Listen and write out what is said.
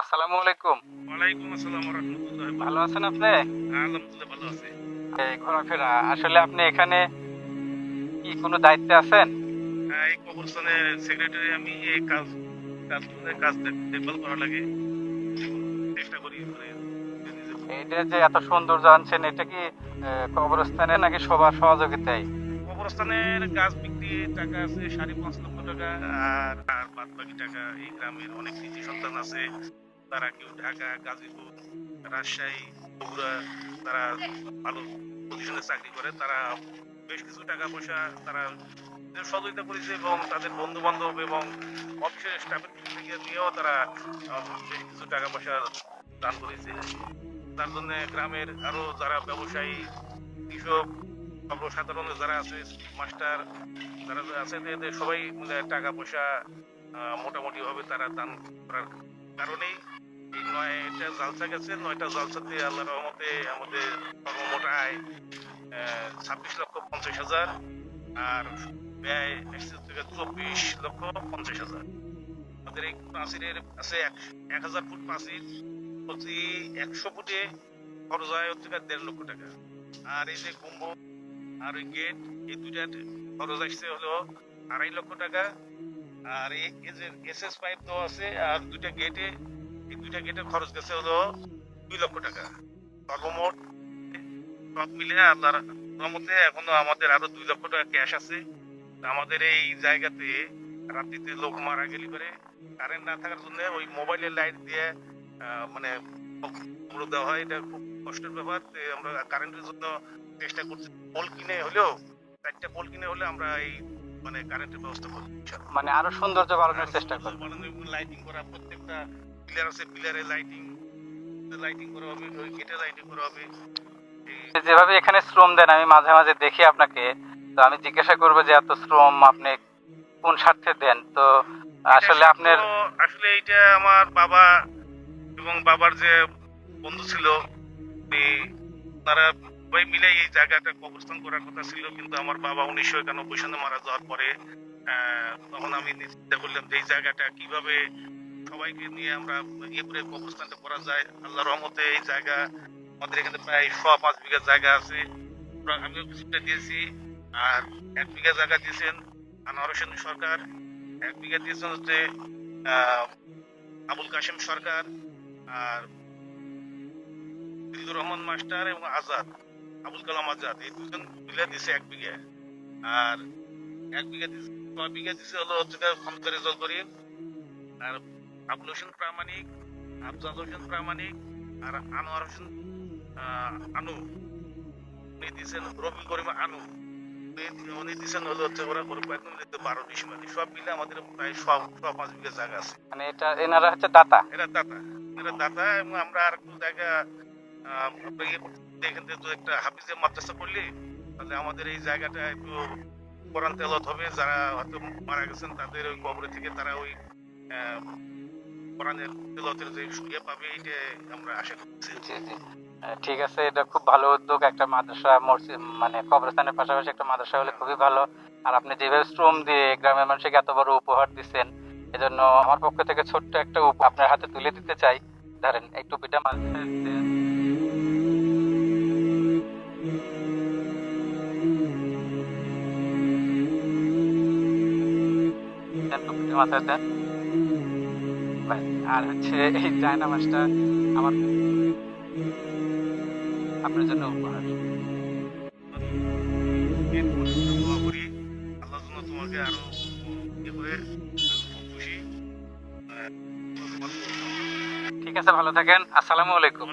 আসসালামু আলাইকুম। ওয়ালাইকুম আসসালাম রহমতুল্লাহ ভালো আছেন আপনি? আলহামদুলিল্লাহ ভালো আছে। এই ঘোরাফেরা আসলে আপনি এখানে কি কোনো দায়িত্বে আছেন? হ্যাঁ, এই কবরস্থানের সেক্রেটারি আমি এই কাজ কাজ করে কাজ দেখভাল করা লাগে। চেষ্টা করি মানে এইটা যে এত সৌন্দর্য আনছেন এটা কি কবরস্থানে নাকি সবার সহযোগিতায়? কবরস্থানের গাছ বিক্রি টাকা আছে সাড়ে পাঁচ লক্ষ টাকা আর আর বাদ বাকি টাকা এই গ্রামের অনেক কৃষি সন্তান আছে। তারা কেউ ঢাকা, গাজীপুর, রাজশাহী, বগুড়া, তারা ভালো পজিশনে চাকরি করে, তারা বেশ কিছু টাকা পয়সা তারা সহযোগিতা করেছে এবং তাদের বন্ধু বান্ধব এবং অফিসের স্টাফের থেকে নিয়েও তারা বেশ কিছু টাকা পয়সা দান করেছে। তার জন্য গ্রামের আরও যারা ব্যবসায়ী, কৃষক, সর্বসাধারণ যারা আছে, মাস্টার যারা আছে সবাই মিলে টাকা পয়সা মোটামুটি ভাবে তারা দান করার কারণেই এই নয়টা জালসা গেছে, নয়টা জালসাতে আল্লাহ রহমতে আমাদের সর্বমোট আয় ছাব্বিশ লক্ষ পঞ্চাশ হাজার, আর ব্যয় চব্বিশ লক্ষ পঞ্চাশ হাজার। আমাদের এই প্রাচীরের আছে এক হাজার ফুট প্রাচীর প্রতি একশো ফুটে খরচ হয় হচ্ছে দেড় লক্ষ টাকা। আর এই যে কুম্ভ আর ওই গেট, এই দুইটা খরচ আসছে হলো আড়াই লক্ষ টাকা আর এই এই এস এস পাইপ দেওয়া আছে, আর দুইটা গেটে এই দুইটা গেটের খরচ গেছে হলো দুই লক্ষ টাকা। সর্বমোট সব মিলে আল্লাহর রহমতে এখনও আমাদের আরও দুই লক্ষ টাকা ক্যাশ আছে। আমাদের এই জায়গাতে রাত্রিতে লোক মারা গেলে পরে কারেন্ট না থাকার জন্য ওই মোবাইলের লাইট দিয়ে মানে দেওয়া হয়। এটা খুব কষ্টের ব্যাপার। আমরা কারেন্টের জন্য চেষ্টা করছি। পোল কিনে হলেও, চারটা পোল কিনে হলে আমরা এই মানে কারেন্টের ব্যবস্থা মানে আরও সৌন্দর্য বাড়ানোর চেষ্টা লাইটিং করা প্রত্যেকটা পিলার আছে পিলারে লাইটিং লাইটিং করা হবে ওই গেটে লাইটিং করা হবে। যেভাবে এখানে শ্রম দেন আমি মাঝে মাঝে দেখি আপনাকে। তো আমি জিজ্ঞাসা করব যে এত শ্রম আপনি কোন স্বার্থে দেন? তো আসলে আপনার আসলে এইটা আমার বাবা এবং বাবার যে বন্ধু ছিল তারা সবাই মিলে এই জায়গাটা কবরস্থান করার কথা ছিল, কিন্তু আমার বাবা উনিশশো একানব্বই সালে মারা যাওয়ার পরে তখন আমি চিন্তা করলাম যে এই জায়গাটা কীভাবে সবাইকে নিয়ে আমরা ইয়ে করে কবরস্থানটা করা যায়। আল্লাহ রহমতে এই জায়গা, আমাদের এখানে প্রায় ছ, পাঁচ বিঘা জায়গা আছে। আমিও কিছুটা দিয়েছি, আর এক বিঘা জায়গা দিয়েছেন আনোয়ার হোসেন সরকার, এক বিঘা দিয়েছেন হচ্ছে আবুল কাশেম সরকার, আর রহমান মাস্টার এবং আজাদ। আবুল কালাম আজাদ এই দুজন মিলে দিছে এক বিঘা। আর এক বিঘা দিছে ছয় বিঘা দিছে হলো হচ্ছে খন্দকারে জল করি আর আবুল হোসেন প্রামাণিক আফজাল হোসেন প্রামাণিক আর আনোয়ার হোসেন আনু। উনি দিয়েছেন রবি করিম আনু। উনি- দিয়েছেন হলো হচ্ছে ওরা একদম বারো বিশ মানে। সব মিলে আমাদের প্রায় সব সব পাঁচ বিঘা জায়গা আছে। মানে এটা এনারা হচ্ছে দাতা? এরা দাতা। এরা দাতা এবং আমরা আর একটু জায়গা ইয়ে করতে এখান থেকে তো একটা হাফিজে মাদ্রাসা করলে তাহলে আমাদের এই জায়গাটা একটু কোরআন তেলত হবে। যারা হয়তো মারা গেছেন, তাদের ওই কবরে থেকে তারা ওই কোরআনের তেলতের যে ইয়ে পাবে এইটা আমরা আশা করছি ঠিক আছে, এটা খুব ভালো উদ্যোগ। একটা মাদ্রাসা, মসজিদ মানে কবরস্থানের পাশাপাশি একটা মাদ্রাসা হলে খুবই ভালো। আর আপনি যেভাবে শ্রম দিয়ে গ্রামের মানুষকে এত বড় উপহার দিচ্ছেন, এজন্য আমার পক্ষ থেকে ছোট্ট একটা আপনার হাতে তুলে দিতে চাই। ধরেন, এই টুপিটা মাঝে দেন। দেন, মাথায় দেন। আর হচ্ছে এই আমার আপনার জন্য উপহার। আল্লাহ তোমাকে ঠিক আছে ভালো থাকেন। আসসালামু আলাইকুম।